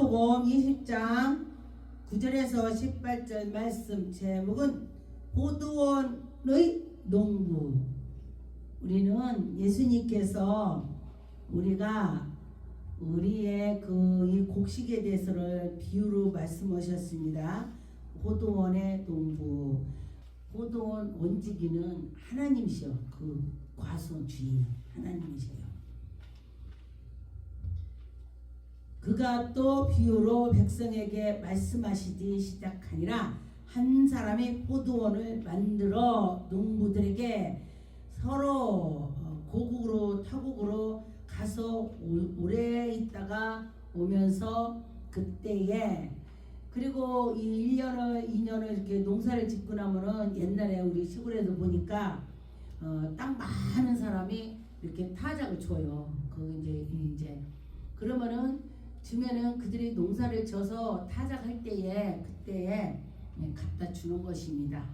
누가복음 20장 9절에서 18절 말씀 제목은 보도원의 농부. 우리는 예수님께서 우리가 우리의 그 이 곡식에 대해서를 비유로 말씀하셨습니다. 호도원의 농부. 호도원 원지기는 하나님이셔. 그 과수원 주인 하나님이셔요. 그가 또 비유로 백성에게 말씀하시기 시작하니라 한 사람이 포도원을 만들어 농부들에게 서로 어, 고국으로 타국으로 가서 오- 오래 있다가 오면서 그때에 그리고 이 1년을 2년을 이렇게 농사를 짓고 나면은 옛날에 우리 시골에도 보니까 어, 땅 많은 사람이 이렇게 타작을 줘요. 그 이제 이제 그러면은 주면은 그들이 농사를 져서 타작할 때에 그때에 예, 갖다 주는 것입니다.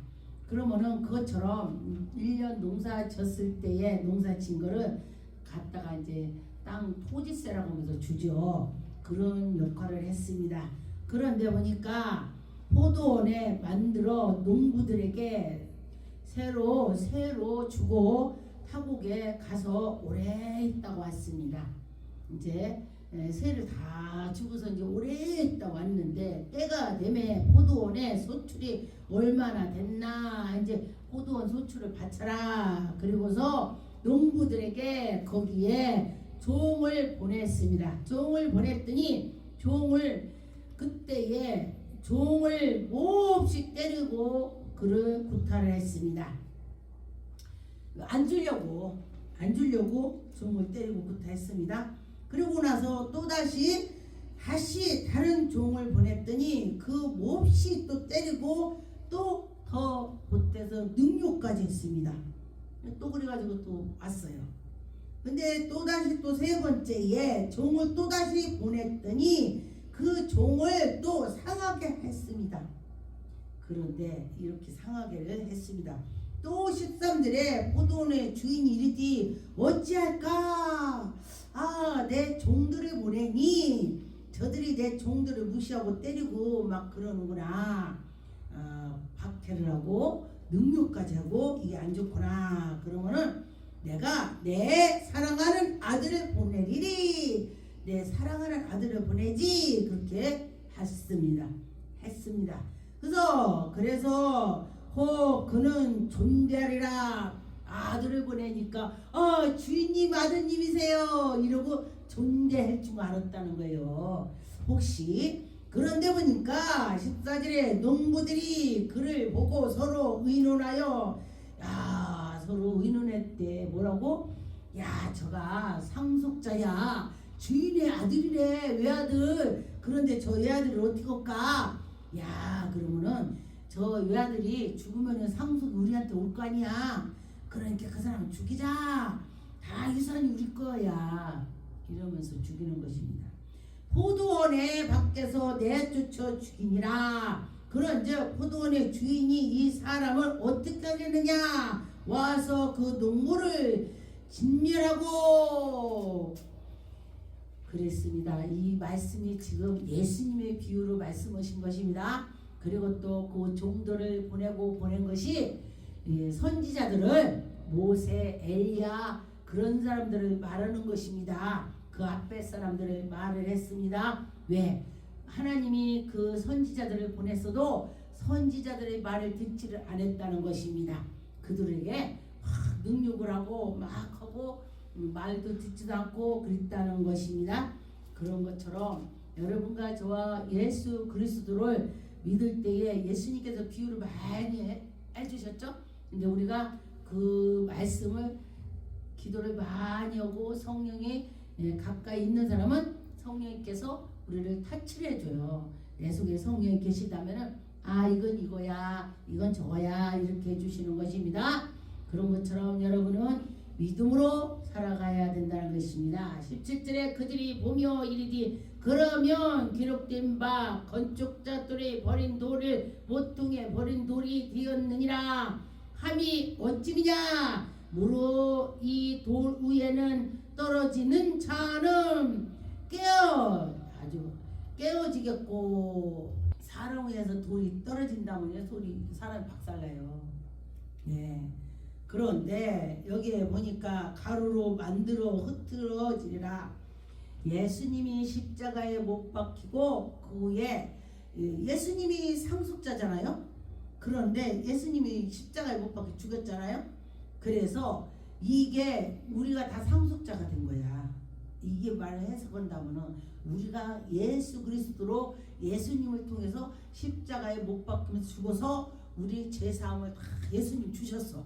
그러면은 그것처럼 1년 농사 졌을 때에 농사 진 거를 갖다가 이제 땅 토지세라고 하면서 주죠. 그런 역할을 했습니다. 그런데 보니까 포도원에 만들어 농부들에게 새로 새로 주고 타국에 가서 오래 있다고 왔습니다. 이제 에, 새를 다 주고서 이제 오래 있다 왔는데 때가 되면 포도원에 소출이 얼마나 됐나 이제 포도원 소출을 바쳐라 그리고서 농부들에게 거기에 종을 보냈습니다. 종을 보냈더니 종을 그때에 종을 몹시 때리고 그를 구타를 했습니다. 안 주려고 안 주려고 종을 때리고 구타했습니다. 그러고 나서 또 다시 다시 다른 종을 보냈더니 그 몹시 또 때리고 또 더 보태서 능욕까지 했습니다. 또 그래가지고 또 왔어요. 근데 또 다시 또 세 번째에 종을 또 다시 보냈더니 그 종을 또 상하게 했습니다. 그런데 이렇게 상하게를 했습니다. 또 13절에 포도원의 주인이 이르디 어찌할까 아 내 종들을 보내니 저들이 내 종들을 무시하고 때리고 막 그러는구나. 아, 박해를 하고 능욕까지 하고 이게 안 좋구나. 그러면은 내가 내 사랑하는 아들을 보내리리 내 사랑하는 아들을 보내지. 그렇게 했습니다. 했습니다. 그래서 그래서 호 그는 존대하리라 아들을 보내니까 아 주인님 아드님이세요. 이러고 존대할 줄 알았다는 거예요. 혹시 그런데 보니까 14절에 농부들이 그를 보고 서로 의논하여 야 서로 의논했대. 뭐라고? 야 저가 상속자야. 주인의 아들이래. 외아들? 그런데 저 외아들을 어떻게 할까? 야 그러면은 저 외아들이 죽으면은 상속 우리한테 올 거 아니야 그러니까 그 사람 죽이자. 다 유산이 우리 거야. 이러면서 죽이는 것입니다. 포도원에 밖에서 내쫓아 죽이니라. 그런즉 포도원의 주인이 이 사람을 어떻게 하겠느냐? 와서 그 농부를 진멸하고. 그랬습니다. 이 말씀이 지금 예수님의 비유로 말씀하신 것입니다. 그리고 또 그 종들을 보내고 보낸 것이 예, 선지자들을 모세, 엘리야 그런 사람들을 말하는 것입니다. 그 앞에 사람들을 말을 했습니다. 왜? 하나님이 그 선지자들을 보냈어도 선지자들의 말을 듣지를 않았다는 것입니다. 그들에게 막 능욕을 하고 막 하고 말도 듣지도 않고 그랬다는 것입니다. 그런 것처럼 여러분과 저와 예수 그리스도를 믿을 때에 예수님께서 비유를 많이 해, 해주셨죠? 근데 우리가 그 말씀을 기도를 많이 하고 성령이 예, 가까이 있는 사람은 성령님께서 우리를 타치를 해줘요. 내 속에 성령이 계시다면은 아 이건 이거야 이건 저거야 이렇게 해주시는 것입니다. 그런 것처럼 여러분은 믿음으로 살아가야 된다는 것입니다. 17절에 그들이 보며 이르디 그러면 기록된 바 건축자들이 버린 돌을 모퉁이에 버린 돌이 되었느니라 함이 어찌미냐 무로 이 돌 위에는 떨어지는 자는 깨어 아주 깨어지겠고 사람 위에서 돌이 떨어진다면요 소리 사람이 박살나요. 네. 그런데 여기에 보니까 가루로 만들어 흩어지리라 예수님이 십자가에 못 박히고 그 후에 예수님이 상속자잖아요. 그런데 예수님이 십자가에 못 박혀 죽었잖아요. 그래서 이게 우리가 다 상속자가 된 거야. 이게 말을 해석한다면은 우리가 예수 그리스도로 예수님을 통해서 십자가에 못 박히면서 죽어서 우리 죄 사함을 다 예수님 주셨어.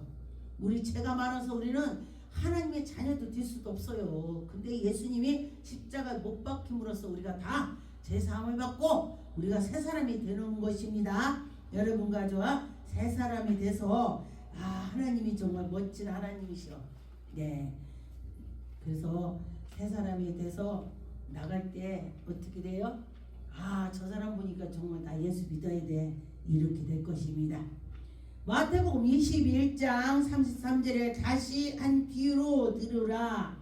우리 죄가 많아서 우리는 하나님의 자녀도 될 수도 없어요. 근데 예수님이 십자가에 못 박힘으로써 우리가 다 죄 사함을 받고 우리가 새 사람이 되는 것입니다. 여러분과 저와 새 사람이 돼서 아 하나님이 정말 멋진 하나님이시여. 네. 그래서 새 사람이 돼서 나갈 때 어떻게 돼요? 아 저 사람 보니까 정말 나 예수 믿어야 돼 이렇게 될 것입니다. 마태복음 21장 33절에 다시 한 비유로 들으라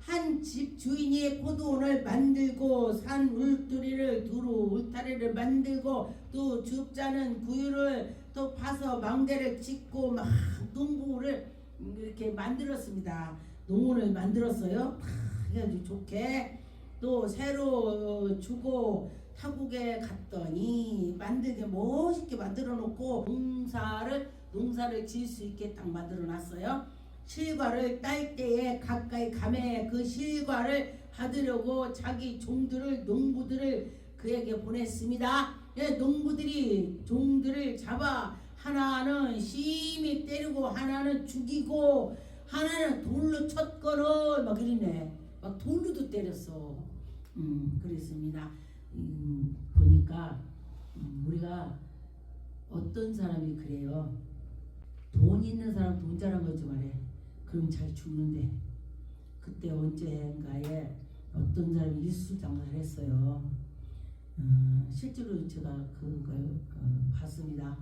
한 집 주인이 포도원을 만들고 산 울두리를 두루 울타리를 만들고 또 죽자는 구유를 또 파서 망대를 짓고 막 농구를 이렇게 만들었습니다. 농원을 만들었어요. 다 해가지고 좋게 또 새로 주고 타국에 갔더니 만들게 멋있게 만들어 놓고 농사를 농사를 지을 수 있게 딱 만들어 놨어요. 실과를 딸 때에 가까이 감에 그 실과를 받으려고 자기 종들을 농부들을 그에게 보냈습니다. 예, 농부들이 종들을 잡아 하나는 심히 때리고 하나는 죽이고 하나는 돌로 쳤거늘 막 그러네. 막 돌로도 때렸어. 음, 그랬습니다. 음, 보니까 음, 우리가 어떤 사람이 그래요. 돈 있는 사람 돈 자랑 걸지 말해. 그럼 잘 죽는데. 그때 언젠가에 어떤 사람이 일수장사를 했어요. 어, 실제로 제가 그걸 어, 봤습니다.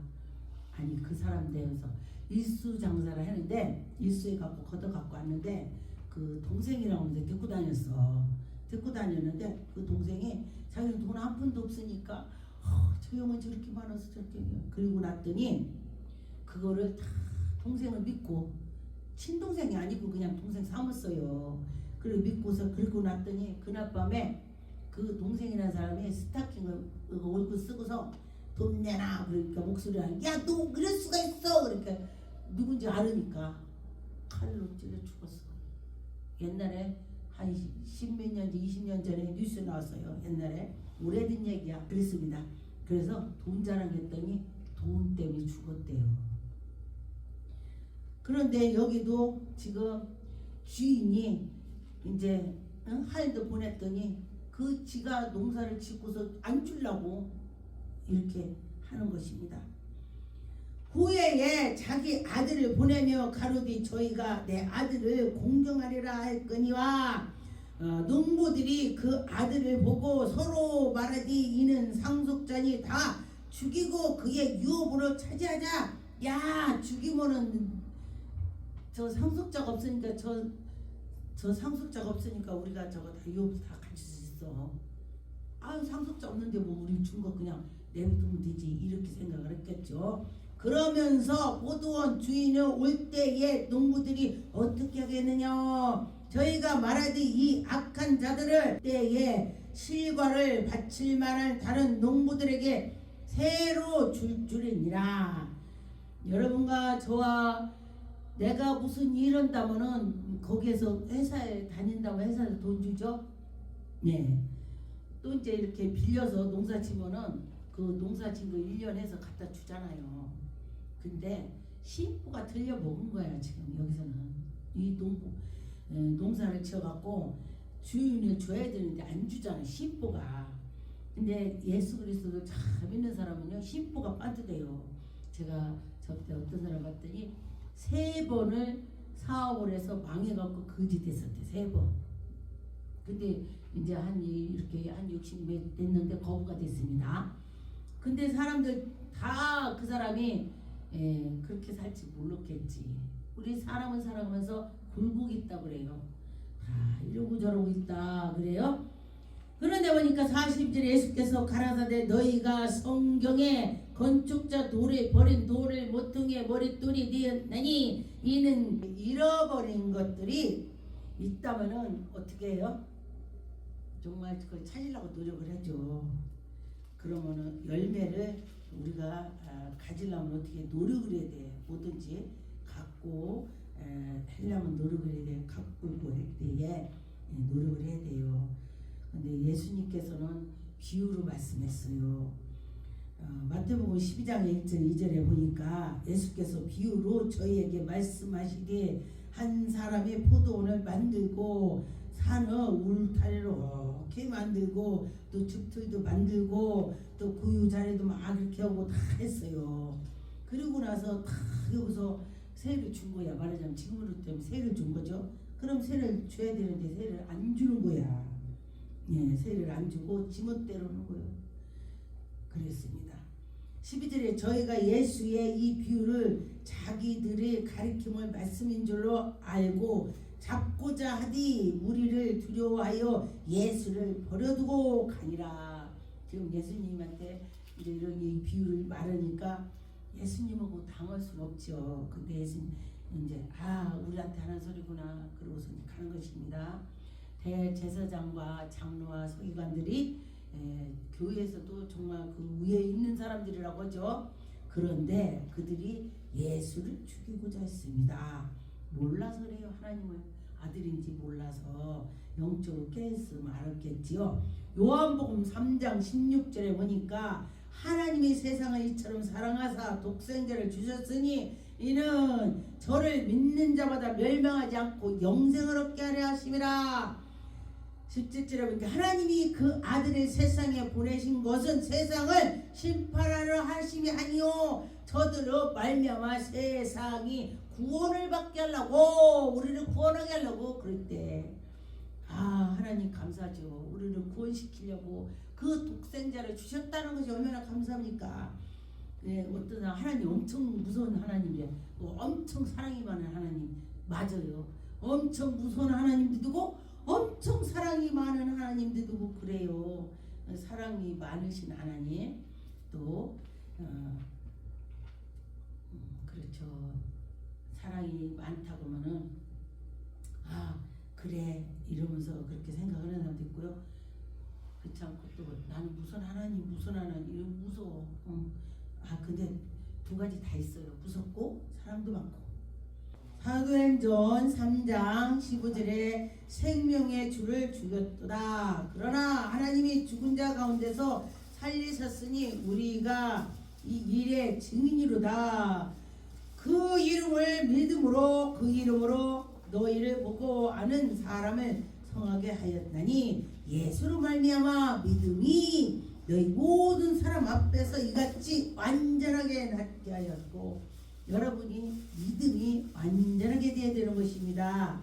아니 그 사람 대해서 일수 장사를 했는데 일수에 갖고 걷어 갖고 왔는데 그 동생이랑 이제 데리고 다녔어. 데리고 다녔는데 그 동생이 자기는 돈 한 푼도 없으니까 어, 저 형은 저렇게 많아서 저렇게 그리고 났더니 그거를 다 동생을 믿고 친동생이 아니고 그냥 동생 삼았어요. 그리고 믿고서 그리고 났더니 그날 밤에 그 동생이라는 사람이 스타킹을 그 얼굴 쓰고서 돈 내놔 그러니까 목소리가 야너 그럴 수가 있어 그러니까 누군지 알으니까 칼로 찔러 죽었어. 옛날에 한 십몇 년, 이십 년 전에 뉴스 나왔어요. 옛날에 오래된 얘기야. 그랬습니다. 그래서 돈 자랑했더니 돈 때문에 죽었대요. 그런데 여기도 지금 주인이 이제 응? 하인도 보냈더니 그 지가 농사를 짓고서 안 주려고 이렇게 하는 것입니다. 후에에 자기 아들을 보내며 가로되 저희가 내 아들을 공경하리라 할 거니와 어, 농부들이 그 아들을 보고 서로 말하디 이는 상속자니 다 죽이고 그의 유업으로 차지하자 야 죽이면은 저 상속자가 없으니까 저, 저 상속자가 없으니까 우리가 저거 다 유업 다 있어. 아유 상속자 없는데 뭐 우리 준거 그냥 내비두면 되지. 이렇게 생각을 했겠죠. 그러면서 포도원 주인은 올 때에 농부들이 어떻게 하겠느냐. 저희가 말하듯 이 악한 자들을 때에 실과를 바칠 만한 다른 농부들에게 새로 줄 줄이니라. 여러분과 저와 내가 무슨 일 한다면은 거기에서 회사에 다닌다고 회사에서 돈 주죠 네. 또 이제 이렇게 빌려서 농사 치면은 그 농사 친거 1년 해서 갖다 주잖아요. 근데 심부가 틀려 먹은 거야 지금 여기서는. 이 농부 에, 농사를 지어갖고 주인이 줘야 되는데 안 주잖아 심부가. 근데 예수 그리스도를 참 믿는 사람은요 심부가 빠듯해요. 제가 저때 어떤 사람 봤더니 세 번을 사업을 해서 망해갖고 거짓했었대 세 번 근데 이제 한 이- 이렇게 한 60몇 됐는데 거부가 됐습니다 근데 사람들 다 그 사람이 예, 그렇게 살지 몰랐겠지. 우리 사람은 살아가면서 굴곡 있다 그래요. 아, 이러고 저러고 있다 그래요. 그런데 보니까 40절에 예수께서 가라사대 너희가 성경에 건축자 돌에 버린 돌을 모퉁이에 머릿돌이 되었나니 이는 잃어버린 것들이 있다면은 어떻게 해요? 정말 그걸 찾으려고 노력을 하죠. 그러면은 열매를 우리가 아, 가지려면 어떻게 노력을 해야 돼. 뭐든지 갖고 에, 하려면 노력을 해야 돼. 가꾸고 할 때에 예, 노력을 해야 돼요. 근데 예수님께서는 비유로 말씀했어요. 어, 마태복음 12장 1절 2절에 보니까 예수께서 비유로 저희에게 말씀하시되 한 사람이 포도원을 만들고 산을 울타리로 이렇게 만들고 또 줍틀도 만들고 또 구유 자리도 막 이렇게 하고 다 했어요. 그리고 나서 다 여기서 세를 준 거야. 말하자면 지금으로 때문에 세를 준 거죠. 그럼 세를 줘야 되는데 세를 안 주는 거야. 예, 세를 안 주고 지멋대로는 거예요. 그랬습니다. 12절에 저희가 예수의 이 비유를 자기들의 가리킴을 말씀인 줄로 알고 잡고자 하디 우리를 두려워하여 예수를 버려두고 가니라. 지금 예수님한테 이런 이 비유를 말하니까 예수님하고 당할 수는 없죠. 근데 예수님 이제 아 우리한테 하는 소리구나 그러고서 가는 것입니다. 대제사장과 장로와 서기관들이 에, 교회에서도 정말 그 위에 있는 사람들이라고 하죠. 그런데 그들이 예수를 죽이고자 했습니다. 몰라서 그래요. 하나님을 아들인지 몰라서 영적으로 깨서 말했겠지요. 요한복음 3장 16절에 보니까 하나님이 세상을 이처럼 사랑하사 독생자를 주셨으니 이는 저를 믿는 자마다 멸망하지 않고 영생을 얻게 하려 하심이라. 17절에 보니까 하나님이 그 아들을 세상에 보내신 것은 세상을 심판하려 하심이 아니요 저들로 말미암아 세상이 구원을 받게 하려고 우리를 구원하게 하려고 그럴 때아 하나님 감사죠. 우리를 구원시키려고 그 독생자를 주셨다는 것이 얼마나 감사합니까? 네, 어떤 하나님 엄청 무서운 하나님이에요. 뭐 엄청 사랑이 많은 하나님 맞아요. 엄청 무서운 하나님도 두고 엄청 사랑이 많은 하나님도 두고 그래요. 사랑이 많으신 하나님 또 어, 음, 그렇죠. 사랑이 많다고 하면은 아 그래 이러면서 그렇게 생각하는 사람도 있고요. 그렇지 않고 또 나는 무슨 하나님 무슨 하나님 이런 무서워. 어. 아 근데 두 가지 다 있어요. 무섭고 사랑도 많고. 사도행전 3장 15절에 생명의 주를 죽였도다. 그러나 하나님이 죽은 자 가운데서 살리셨으니 우리가 이 일의 증인이로다. 그 이름을 믿음으로 그 이름으로 너희를 보고 아는 사람을 성하게 하였나니 예수로 말미암아 믿음이 너희 모든 사람 앞에서 이같이 완전하게 낫게 하였고 여러분이 믿음이 완전하게 되어야 되는 것입니다.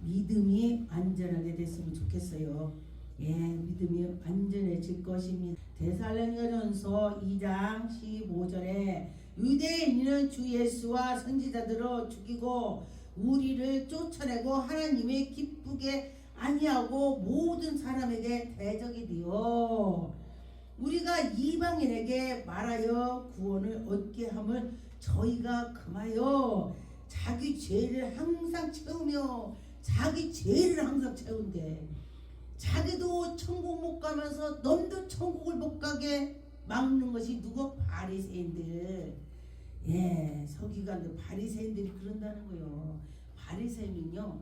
믿음이 완전하게 됐으면 좋겠어요. 예, 믿음이 완전해질 것입니다. 데살로니가전서 2장 15절에 유대인은 주 예수와 선지자들을 죽이고 우리를 쫓아내고 하나님의 기쁘게 아니하고 모든 사람에게 대적이 되어 우리가 이방인에게 말하여 구원을 얻게 함을 저희가 금하여 자기 죄를 항상 채우며 자기 죄를 항상 채운대. 자기도 천국 못 가면서 넘도 천국을 못 가게 막는 것이 누구 바리새인들. 예, 서기관들 바리새인들이 그런다는 거요. 바리새인은요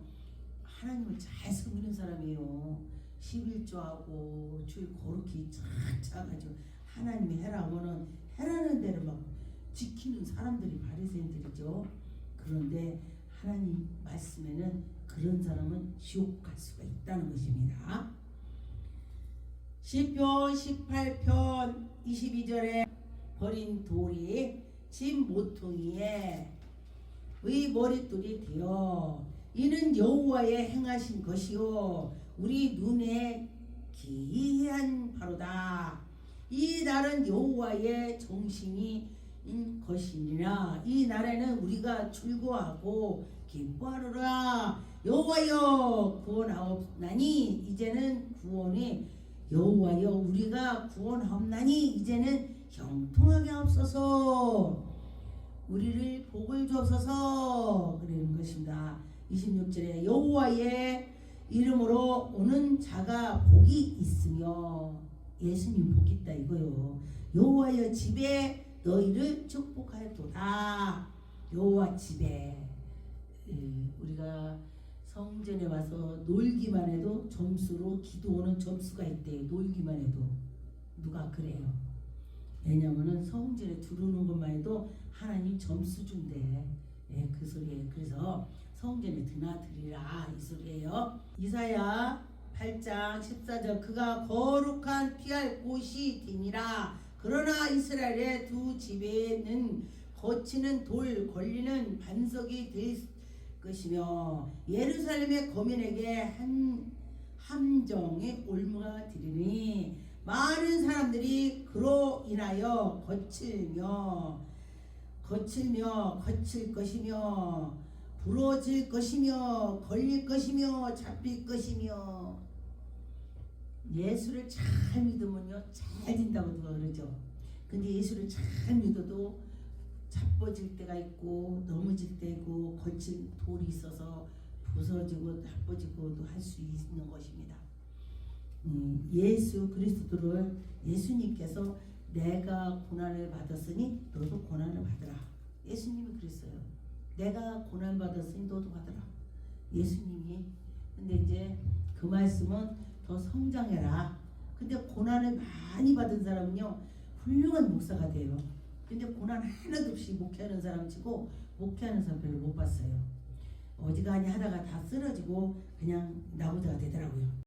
하나님을 잘 섬기는 사람이에요. 11조하고 주일 거룩히 차차가지고 하나님이 해라 하면은 해라는 대로 막 지키는 사람들이 바리새인들이죠. 그런데 하나님 말씀에는 그런 사람은 지옥 갈 수가 있다는 것입니다. 시편 18편 22절에 버린 돌이 집 모퉁이에 의 머릿돌이 되어 이는 여호와의 행하신 것이요 우리 눈에 기이한 바로다. 이 날은 여호와의 정신이 인 것이니라 이 날에는 우리가 즐거워하고 기뻐하리라 여호와여 구원하옵나니 이제는 구원이 여호와여 우리가 구원하옵나니 이제는 형통하게 하옵소서 우리를 복을 주옵소서 그러는 것입니다. 26절에 여호와의 이름으로 오는 자가 복이 있으며 예수님 복 있다 이거요. 여호와여 집에 너희를 축복하였도다. 여호와 집에 예, 우리가 성전에 와서 놀기만 해도 점수로 기도오는 점수가 있대요. 놀기만 해도 누가 그래요. 왜냐면은 성전에 들어오는 것만 해도 하나님 점수 준대. 예, 그 소리예요. 그래서 성전에 드나들이라 이 소리예요. 이사야 8장 14절 그가 거룩한 피할 곳이 되니라. 그러나 이스라엘의 두 집에는 거치는 돌 걸리는 반석이 될 것이며 예루살렘의 거민에게 한 함정의 올무가 되리니 많은 사람들이 그로 인하여 거칠며 거칠며 거칠 것이며 부러질 것이며 걸릴 것이며 잡힐 것이며 예수를 잘 믿으면요 잘 된다고 그러죠. 근데 예수를 잘 믿어도 자빠질 때가 있고 넘어질 때고 거친 돌이 있어서 부서지고 나빠지고도 할 수 있는 것입니다. 음, 예수 그리스도를 예수님께서 내가 고난을 받았으니 너도 고난을 받으라. 예수님이 그랬어요. 내가 고난 받았으니 너도 받으라. 예수님이 근데 이제 그 말씀은 더 성장해라. 근데 고난을 많이 받은 사람은요 훌륭한 목사가 돼요. 근데 고난 하나도 없이 목회하는 사람 치고 목회하는 사람 별로 못 봤어요. 어지간히 하다가 다 쓰러지고 그냥 나오다가 되더라고요.